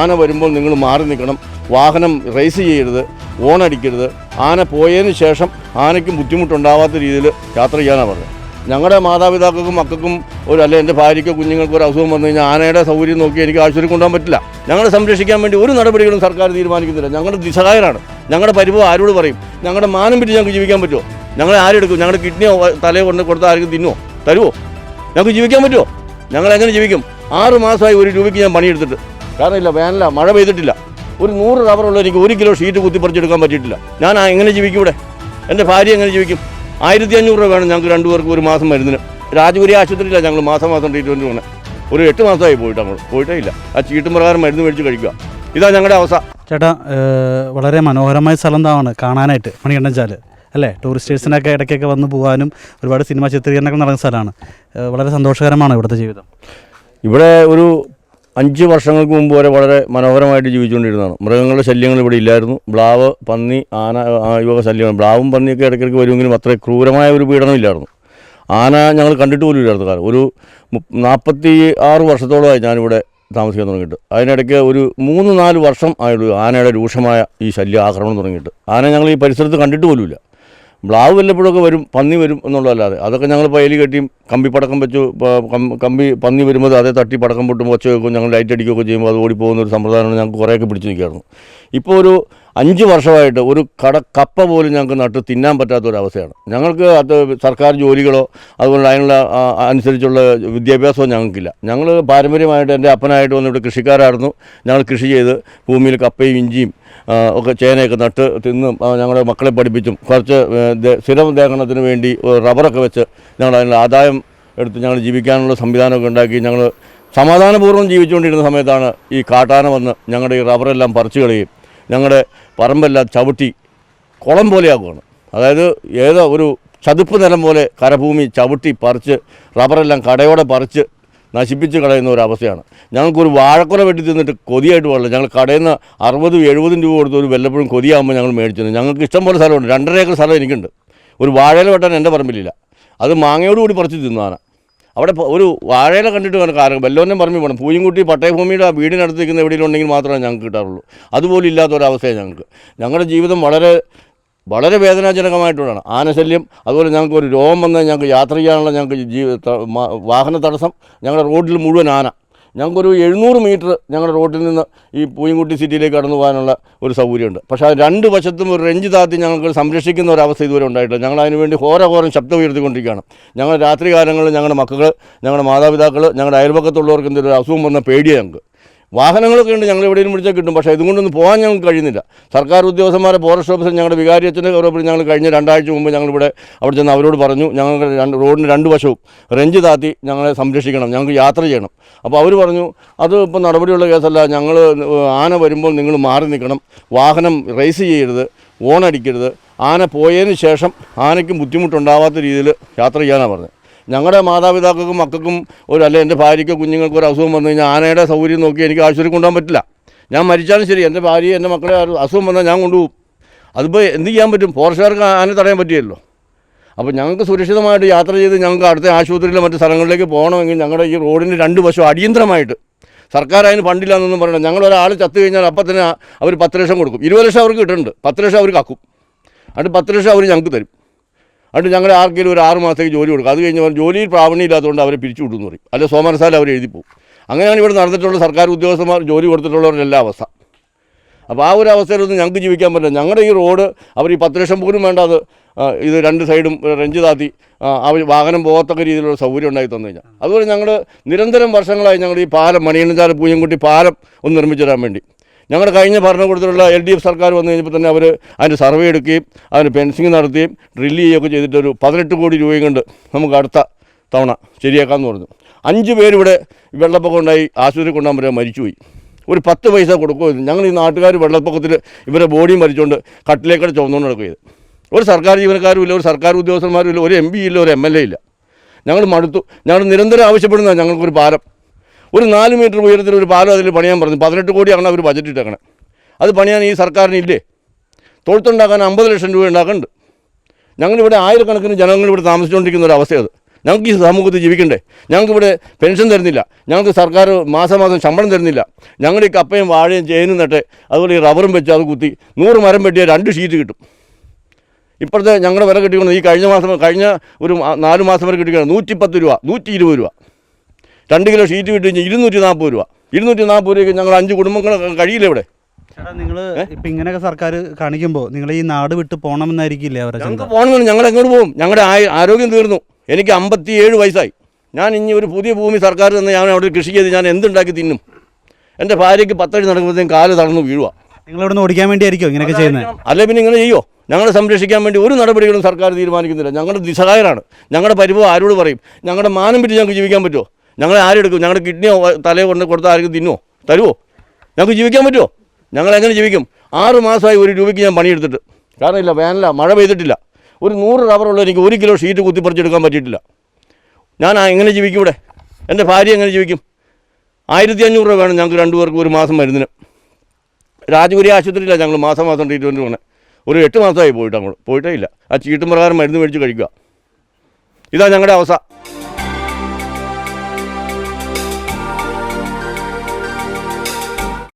ആന വരുമ്പോൾ നിങ്ങൾ മാറി നിൽക്കണം. വാഹനം റേസ് ചെയ്യരുത് ഓണടിക്കരുത് ആന പോയതിന് ശേഷം ആനയ്ക്കും ബുദ്ധിമുട്ടുണ്ടാവാത്ത രീതിയിൽ യാത്ര ചെയ്യാനാണ് പറഞ്ഞത് ഞങ്ങളുടെ മാതാപിതാക്കൾക്കും മക്കൾക്കും ഒരു അല്ലെ എന്റെ ഭാര്യയ്ക്കോ കുഞ്ഞുങ്ങൾക്കോ ഒരു അസുഖം വന്നു കഴിഞ്ഞാൽ ആനയുടെ സൗകര്യം നോക്കി എനിക്ക് ആശുപത്രി കൊണ്ടുപോകാൻ പറ്റില്ല. ഞങ്ങളെ സംരക്ഷിക്കാൻ വേണ്ടി ഒരു നടപടികളും സർക്കാർ തീരുമാനിക്കുന്നില്ല. ഞങ്ങളുടെ നിസ്സഹായരാണ്. ഞങ്ങളുടെ പരിഭവം ആരോട് പറയും? ഞങ്ങളുടെ മാനം പിടിച്ച് ഞങ്ങൾക്ക് ജീവിക്കാൻ പറ്റുമോ? ഞങ്ങളെ ആരെടുക്കും ഞങ്ങളുടെ കിഡ്നിയോ തലയോ കൊണ്ട് കൊടുത്താൽ ആർക്കും തിന്നോ തരുമോ ഞങ്ങൾക്ക് ജീവിക്കാൻ പറ്റുമോ? ഞങ്ങൾ എങ്ങനെ ജീവിക്കും? ആറ് മാസമായി ഒരു രൂപയ്ക്ക് ഞാൻ പണിയെടുത്തിട്ട് കാരണം ഇല്ല വേനല മഴ പെയ്തിട്ടില്ല. ഒരു നൂറ് റബ്ബറുള്ള എനിക്ക് ഒരു കിലോ ഷീറ്റ് കുത്തിപ്പറിച്ചെടുക്കാൻ പറ്റിയിട്ടില്ല. ഞാൻ എങ്ങനെ ജീവിക്കും ഇവിടെ? എന്റെ ഭാര്യ എങ്ങനെ ജീവിക്കും? ആയിരത്തി അഞ്ഞൂറ് രൂപ വേണം ഞങ്ങൾക്ക് രണ്ടുപേർക്ക് ഒരു മാസം മരുന്നിന്. രാജപുരി ആശുപത്രിയിലാണ് ഞങ്ങൾ മാസം മാസം ട്രീറ്റ്മെന്റ് പോകണം ഒരു എട്ട് മാസമായി പോയിട്ട് അങ്ങോട്ട് പോയിട്ടേ ഇല്ല ആ ചീട്ടും പ്രകാരം മരുന്ന് മേടിച്ച് കഴിക്കുക. ഇതാ ഞങ്ങളുടെ അവസ്ഥ. ചേട്ടാ വളരെ മനോഹരമായ സ്ഥലം എന്താണ് കാണാനായിട്ട് മണികണ്ഠൻ ചാൽ അല്ലേ? ടൂറിസ്റ്റേഴ്സിനൊക്കെ ഇടയ്ക്കൊക്കെ വന്ന് പോകാനും ഒരുപാട് സിനിമ ചിത്രീകരണങ്ങൾ നടക്കുന്ന സ്ഥലമാണ്. വളരെ സന്തോഷകരമാണ് ഇവിടുത്തെ ജീവിതം. ഇവിടെ ഒരു അഞ്ച് വർഷങ്ങൾക്ക് മുമ്പ് വരെ വളരെ മനോഹരമായിട്ട് ജീവിച്ചുകൊണ്ടിരുന്നതാണ്. മൃഗങ്ങളുടെ ശല്യങ്ങൾ ഇവിടെ ഇല്ലായിരുന്നു. ബ്ലാവ് പന്നി ആന ഇവ ശല്യമാണ്. ബ്ലാവും പന്നിയൊക്കെ ഇടയ്ക്കിടയ്ക്ക് വരുമെങ്കിലും അത്ര ക്രൂരമായ ഒരു പീഡനം ഇല്ലായിരുന്നു. ആന ഞങ്ങൾ കണ്ടിട്ട് പോലും ഇല്ലായിരുന്നു കാരണം ഒരു നാൽപ്പത്തി ആറ് വർഷത്തോളമായി ഞാനിവിടെ താമസിക്കാൻ തുടങ്ങിയിട്ട്. അതിനിടയ്ക്ക് ഒരു മൂന്ന് നാല് വർഷം ആയുള്ളൂ ആനയുടെ രൂക്ഷമായ ഈ ശല്യ ആക്രമണം തുടങ്ങിയിട്ട്. ആന ഞങ്ങൾ ഈ പരിസരത്ത് കണ്ടിട്ട് പോലുമില്ല. ബ്ലാവ് വല്ലപ്പോഴൊക്കെ വരും പന്നി വരും എന്നുള്ളതല്ലാതെ. അതൊക്കെ ഞങ്ങൾ പയലി കെട്ടിയും കമ്പി പടക്കം വെച്ചു കമ്പി പന്നി വരുമ്പോൾ അതേ തട്ടി പടക്കം പൊട്ടും ഒച്ച വെക്കും ഞങ്ങൾ ലൈറ്റ് അടിക്കുകയൊക്കെ ചെയ്യുമ്പോൾ അത് ഓടിപ്പോകുന്ന ഒരു സമ്പ്രദായമാണ് ഞങ്ങൾക്ക് കുറേയൊക്കെ പിടിച്ചു നിൽക്കുകയായിരുന്നു ഇപ്പോൾ ഒരു അഞ്ച് വർഷമായിട്ട് ഒരു കട കപ്പ പോലും ഞങ്ങൾക്ക് നട്ട് തിന്നാൻ പറ്റാത്ത ഒരു അവസ്ഥയാണ് ഞങ്ങൾക്ക് അത് സർക്കാർ ജോലികളോ അതുപോലെ അതിനുള്ള അനുസരിച്ചുള്ള വിദ്യാഭ്യാസമോ ഞങ്ങൾക്കില്ല. ഞങ്ങൾ പാരമ്പര്യമായിട്ട് എന്റെ അപ്പനായിട്ട് വന്നിവിടെ കൃഷിക്കാരായിരുന്നു. ഞങ്ങൾ കൃഷി ചെയ്ത് ഭൂമിയിൽ കപ്പയും ഇഞ്ചിയും ഒക്കെ ചേനയൊക്കെ നട്ട് തിന്നും ഞങ്ങളുടെ മക്കളെ പഠിപ്പിച്ചും കുറച്ച് സ്ഥിരം ദേഹനത്തിന് വേണ്ടി റബ്ബറൊക്കെ വെച്ച് ഞങ്ങൾ അതിനുള്ള ആദായം എടുത്ത് ഞങ്ങൾ ജീവിക്കാനുള്ള സംവിധാനമൊക്കെ ഉണ്ടാക്കി ഞങ്ങൾ സമാധാനപൂർവം ജീവിച്ചുകൊണ്ടിരുന്ന സമയത്താണ് ഈ കാട്ടാന വന്ന് ഞങ്ങളുടെ ഈ റബ്ബറെല്ലാം പറിച്ചു കളയുകയും ഞങ്ങളുടെ പറമ്പെല്ലാം ചവിട്ടി കുളം പോലെയാക്കുകയാണ് അതായത് ഏതോ ഒരു ചതുപ്പ് നിലം പോലെ കരഭൂമി ചവിട്ടി പറിച്ച് റബ്ബറെല്ലാം കടയോടെ പറിച്ച് നശിപ്പിച്ച് കളയുന്ന ഒരു അവസ്ഥയാണ് ഞങ്ങൾക്കൊരു വാഴക്കുല വെട്ടി തിന്നിട്ട് കൊതിയായിട്ട് പാടില്ല. ഞങ്ങൾ കടയിൽ നിന്ന് അറുപതും എഴുപതും രൂപ കൊടുത്ത് ഒരു വല്ലപ്പോഴും കൊതിയാകുമ്പോൾ ഞങ്ങൾ മേടിച്ചിരുന്നു. ഞങ്ങൾക്ക് ഇഷ്ടം പോലെ സ്ഥലമുണ്ട്. രണ്ടര ഏക്കർ സ്ഥലം എനിക്കുണ്ട്. ഒരു വാഴയില വെട്ടാൻ എന്റെ പറമ്പിലില്ല. അത് മാങ്ങയോട് കൂടി പറിച്ച് തിന്നാണ് അവിടെ ഒരു വാഴയില കണ്ടിട്ട് വേണം കാരണം വല്ലോന്റെ പറഞ്ഞു പോകണം പൂയംകുട്ടി പട്ടയഭൂമിയുടെ ആ വീടിനടുത്ത് നിൽക്കുന്ന എവിടെയെങ്കിലും ഉണ്ടെങ്കിൽ മാത്രമേ ഞങ്ങൾക്ക് കിട്ടാറുള്ളൂ. അതുപോലും ഇല്ലാത്ത ഒരവസ്ഥയാണ് ഞങ്ങൾക്ക്. ഞങ്ങളുടെ ജീവിതം വളരെ വളരെ വേദനാജനകമായിട്ടുള്ളതാണ്. ആനശല്യം അതുപോലെ ഞങ്ങൾക്ക് ഒരു രോഗം വന്നാൽ ഞങ്ങൾക്ക് യാത്ര ചെയ്യാനുള്ള ഞങ്ങൾക്ക് ജീവിത വാഹന തടസ്സം ഞങ്ങളുടെ റോഡിൽ മുഴുവൻ ആന. ഞങ്ങൾക്കൊരു എഴുന്നൂറ് മീറ്റർ ഞങ്ങളുടെ റോഡിൽ നിന്ന് ഈ പൂയംകുട്ടി സിറ്റിയിലേക്ക് കടന്നു പോകാനുള്ള ഒരു സൗകര്യമുണ്ട്. പക്ഷേ അത് രണ്ട് വശത്തും ഒരു റെഞ്ച് താത്തി ഞങ്ങൾക്ക് സംരക്ഷിക്കുന്ന ഒരു അവസ്ഥ ഇതുവരെ ഉണ്ടായിട്ടില്ല. ഞങ്ങൾ അതിനുവേണ്ടി ഹോരഹോരം ശബ്ദം ഉയർത്തിക്കൊണ്ടിരിക്കുകയാണ്. ഞങ്ങൾ രാത്രി കാലങ്ങളിൽ ഞങ്ങളുടെ മക്കൾ ഞങ്ങളുടെ മാതാപിതാക്കൾ ഞങ്ങളുടെ അയൽപക്കത്തുള്ളവർക്ക് എന്തെങ്കിലും അസുഖം വന്ന പേടിയാണ് ഞങ്ങൾക്ക്. വാഹനങ്ങളൊക്കെ ഉണ്ട് ഞങ്ങൾ എവിടെയും വിളിച്ചാൽ കിട്ടും. പക്ഷേ ഇതുകൊണ്ടൊന്നും പോകാൻ ഞങ്ങൾക്ക് കഴിയുന്നില്ല. സർക്കാർ ഉദ്യോഗസ്ഥന്മാരെ ഫോറസ്റ്റ് ഓഫീസർ ഞങ്ങളുടെ വികാരി അച്ഛന്റെ കവറപ്പിൽ ഞങ്ങൾ കഴിഞ്ഞ രണ്ടാഴ്ച മുമ്പ് ഞങ്ങളിവിടെ അവിടെ ചെന്ന് അവരോട് പറഞ്ഞു ഞങ്ങൾക്ക് രണ്ട് റോഡിന് രണ്ട് വശവും റെഞ്ച് താത്തി ഞങ്ങളെ സംരക്ഷിക്കണം ഞങ്ങൾക്ക് യാത്ര ചെയ്യണം. അപ്പോൾ അവർ പറഞ്ഞു അത് ഇപ്പോൾ നടപടിയുള്ള കേസല്ല ഞങ്ങൾ ആന വരുമ്പോൾ നിങ്ങൾ മാറി നിൽക്കണം വാഹനം റേസ് ചെയ്യരുത് ഓണടിക്കരുത് ആന പോയതിന് ശേഷം ആനയ്ക്കും ബുദ്ധിമുട്ടുണ്ടാവാത്ത രീതിയിൽ യാത്ര ചെയ്യാനാണ് പറഞ്ഞത്. ഞങ്ങളുടെ മാതാപിതാക്കൾക്കും മക്കൾക്കും ഒരു അല്ലെ എന്റെ ഭാര്യയ്ക്കോ കുഞ്ഞുങ്ങൾക്കോ ഒരു അസുഖം വന്നു കഴിഞ്ഞാൽ ആനയുടെ സൗകര്യം നോക്കി എനിക്ക് ആശുപത്രി കൊണ്ടുപോകാൻ പറ്റില്ല. ഞാൻ മരിച്ചാലും ശരി എന്റെ ഭാര്യ എന്റെ മക്കളെ അസുഖം വന്നാൽ ഞാൻ കൊണ്ടുപോകും. അതിപ്പോൾ എന്ത് ചെയ്യാൻ പറ്റും? ഫോറസ്റ്റുകാർക്ക് ആന തടയാൻ പറ്റിയല്ലോ. അപ്പോൾ ഞങ്ങൾക്ക് സുരക്ഷിതമായിട്ട് യാത്ര ചെയ്ത് ഞങ്ങൾക്ക് അടുത്ത ആശുപത്രിയിലെ മറ്റു സ്ഥലങ്ങളിലേക്ക് പോകണമെങ്കിൽ ഞങ്ങളുടെ ഈ റോഡിന്റെ രണ്ട് വശവും അടിയന്തരമായിട്ട്. സർക്കാർ അതിന് ഫണ്ടില്ല എന്നൊന്നും പറയണം ഞങ്ങൾ ഒരാൾ ചത്തു കഴിഞ്ഞാൽ അപ്പം തന്നെ അവർ പത്ത് ലക്ഷം കൊടുക്കും. ഇരുപത് ലക്ഷം അവർക്ക് കിട്ടുന്നുണ്ട്. പത്ത് ലക്ഷം അവർ കാക്കും എന്നിട്ട് പത്ത് ലക്ഷം അവർ ഞങ്ങൾക്ക് തരും. എന്നിട്ട് ഞങ്ങൾ ആർക്കെങ്കിലും ഒരു ആറ് മാസത്തേക്ക് ജോലി കൊടുക്കും. അത് കഴിഞ്ഞ് ജോലിയിൽ പ്രാവണി ഇല്ലാത്തതുകൊണ്ട് അവരെ പിരിച്ചു വിടുന്നു പറയും. അല്ലെ സോമനസാൽ അവർ എഴുതിപ്പോവും അങ്ങനെയാണ് ഇവിടെ നടന്നിട്ടുള്ള സർക്കാർ ഉദ്യോഗസ്ഥന്മാർ ജോലി കൊടുത്തിട്ടുള്ളവരുടെ എല്ലാ അവസ്ഥ. അപ്പോൾ ആ ഒരു അവസ്ഥയിലൊന്നും ഞങ്ങൾക്ക് ജീവിക്കാൻ പറ്റില്ല. ഞങ്ങളുടെ ഈ റോഡ് അവർ ഈ പത്ത് ലക്ഷം പോലും വേണ്ട അത് ഇത് രണ്ട് സൈഡും റെഞ്ച് താത്തി അവർ വാഹനം പോകത്തക്ക രീതിയിലുള്ള സൗകര്യം ഉണ്ടായി തന്നു കഴിഞ്ഞാൽ. അതുപോലെ ഞങ്ങൾ നിരന്തരം വർഷങ്ങളായി ഞങ്ങൾ ഈ പാലം മണിയണ്ണച്ചാൽ പൂയംകുട്ടി പാലം ഒന്ന് നിർമ്മിച്ചു തരാൻ വേണ്ടി. ഞങ്ങളുടെ കഴിഞ്ഞ ഭരണകൂടത്തിലുള്ള എൽ ഡി എഫ് സർക്കാർ വന്നു കഴിഞ്ഞപ്പോൾ തന്നെ അവർ അതിന്റെ സർവേ എടുക്കുകയും അതിന് ഫെൻസിങ് നടത്തുകയും ഡ്രില്ല് ചെയ്യുകയൊക്കെ ചെയ്തിട്ട് ഒരു പതിനെട്ട് കോടി രൂപയും കൊണ്ട് നമുക്ക് അടുത്ത തവണ ശരിയാക്കാമെന്ന് പറഞ്ഞു. അഞ്ച് പേരിവിടെ വെള്ളപ്പൊക്കം ഉണ്ടായി ആശുപത്രി കൊണ്ടാകുമ്പോൾ പറയാൻ മരിച്ചുപോയി. ഒരു പത്ത് പൈസ കൊടുക്കുമായിരുന്നു ഞങ്ങൾ ഈ നാട്ടുകാർ വെള്ളപ്പൊക്കത്തിൽ ഇവരെ ബോഡി മരിച്ചുകൊണ്ട് കട്ടിലേക്കടെ ചുമന്നുകൊണ്ട് നടക്കുകയത് ഒരു സർക്കാർ ജീവനക്കാരും ഇല്ല ഒരു സർക്കാർ ഉദ്യോഗസ്ഥന്മാരും ഇല്ല ഒരു എം പി ഇല്ല ഒരു എം എൽ എ ഇല്ല. ഞങ്ങൾ മടുത്തു. ഞങ്ങൾ നിരന്തരം ആവശ്യപ്പെടുന്നതാണ് ഞങ്ങൾക്കൊരു പാലം ഒരു നാല് മീറ്റർ ഉയരത്തിൽ ഒരു പാലം അതിൽ പണിയാൻ പറഞ്ഞു. പതിനെട്ട് കോടിയാണ് അവർ ബജറ്റ് ഇട്ടേക്കണേ. അത് പണിയാൻ ഈ സർക്കാരിനില്ലേ? തൊഴുത്തുണ്ടാക്കാൻ അമ്പത് ലക്ഷം രൂപ ഉണ്ടാക്കുന്നുണ്ട്. ഞങ്ങളിവിടെ ആയിരക്കണക്കിന് ജനങ്ങൾ ഇവിടെ താമസിച്ചുകൊണ്ടിരിക്കുന്ന ഒരു അവസ്ഥയത് ഞങ്ങൾക്ക് ഈ സമൂഹത്തിൽ ജീവിക്കണ്ടേ? ഞങ്ങൾക്കിവിടെ പെൻഷൻ തരുന്നില്ല. ഞങ്ങൾക്ക് സർക്കാർ മാസം മാസം ശമ്പളം തരുന്നില്ല. ഞങ്ങൾ ഈ കപ്പയും വാഴയും ചേനും നട്ടെ അതുപോലെ ഈ റബ്ബറും വെച്ച് അത് കുത്തി നൂറ് മരം വെട്ടിയാൽ രണ്ട് ഷീറ്റ് കിട്ടും. ഇപ്പോഴത്തെ ഞങ്ങളുടെ വില കിട്ടിക്കൊണ്ട് ഈ കഴിഞ്ഞ മാസം കഴിഞ്ഞ ഒരു നാല് മാസം വരെ കിട്ടിക്കണം നൂറ്റിപ്പത്ത് രൂപ നൂറ്റി ഇരുപത് രൂപ. രണ്ട് കിലോ ഷീറ്റ് വിട്ട് കഴിഞ്ഞാൽ ഇരുന്നൂറ്റി നാൽപ്പത് രൂപ. ഇരുന്നൂറ്റി നാൽപ്പത് രൂപയ്ക്ക് ഞങ്ങൾ അഞ്ച് കുടുംബങ്ങൾ കഴിയില്ല ഇവിടെ? ചേട്ടാ നിങ്ങൾ ഇപ്പം ഇങ്ങനെയൊക്കെ സർക്കാർ കാണിക്കുമ്പോൾ നിങ്ങൾ ഈ നാട് വിട്ട് പോകണമെന്നായിരിക്കില്ലേ അവരെ ഞങ്ങൾക്ക് പോകണമെന്ന് ഞങ്ങൾ എങ്ങോട്ട് പോകും? ഞങ്ങളുടെ ആരോഗ്യം തീർന്നു. എനിക്ക് അമ്പത്തിയേഴ് വയസ്സായി. ഞാൻ ഇനി ഒരു പുതിയ ഭൂമി സർക്കാർ തന്നെ ഞാൻ അവിടെ കൃഷി ചെയ്ത് ഞാൻ എന്തുണ്ടാക്കി തിന്നും? എന്റെ ഭാര്യയ്ക്ക് പത്തടി നടക്കുമ്പോഴത്തേക്കും കാൽ തളർന്നു വീഴുക. നിങ്ങൾ ഇവിടെ നിന്ന് ഓടിക്കാൻ വേണ്ടിയായിരിക്കും ഇങ്ങനെയൊക്കെ ചെയ്യുന്നത്? അല്ലെ പിന്നെ ഇങ്ങനെ ചെയ്യോ? ഞങ്ങളെ സംരക്ഷിക്കാൻ വേണ്ടി ഒരു നടപടികളും സർക്കാർ തീരുമാനിക്കുന്നില്ല. ഞങ്ങളുടെ നിസ്സഹായരാണ്. ഞങ്ങളുടെ പരിഭവം ആരോട് പറയും? ഞങ്ങളുടെ മാനം പിടിച്ച് ഞങ്ങൾക്ക് ജീവിക്കാൻ പറ്റുമോ? ഞങ്ങളെ ആരെടുക്കും ഞങ്ങളുടെ കിഡ്നിയോ തലയോ കൊണ്ട് കൊടുത്താൽ ആർക്കും തിന്നുമോ തരുമോ ഞങ്ങൾക്ക് ജീവിക്കാൻ പറ്റുമോ ഞങ്ങൾ എങ്ങനെ ജീവിക്കും? ആറ് മാസമായി ഒരു രൂപയ്ക്ക് ഞാൻ പണിയെടുത്തിട്ട്. കാരണം ഇല്ല വേനല മഴ പെയ്തിട്ടില്ല. ഒരു നൂറ് റബ്ബറുള്ള എനിക്ക് ഒരു കിലോ ഷീറ്റ് കുത്തിപ്പറിച്ചെടുക്കാൻ പറ്റിയിട്ടില്ല. ഞാൻ എങ്ങനെ ജീവിക്കും ഇവിടെ? എന്റെ ഭാര്യ എങ്ങനെ ജീവിക്കും? ആയിരത്തി അഞ്ഞൂറ് രൂപ വേണം ഞങ്ങൾക്ക് രണ്ടുപേർക്ക് ഒരു മാസം മരുന്നിന്. രാജഗുരി ആശുപത്രിയിലാണ് ഞങ്ങൾ മാസം മാസം ട്രീറ്റ്മെന്റ് പോകണേ ഒരു എട്ട് മാസമായി പോയിട്ട് അങ്ങോട്ട്. പോയിട്ടേ ഇല്ല. ആ ചീട്ടും പ്രകാരം മരുന്ന് മേടിച്ച് കഴിക്കുക. ഇതാണ് ഞങ്ങളുടെ അവസ്ഥ.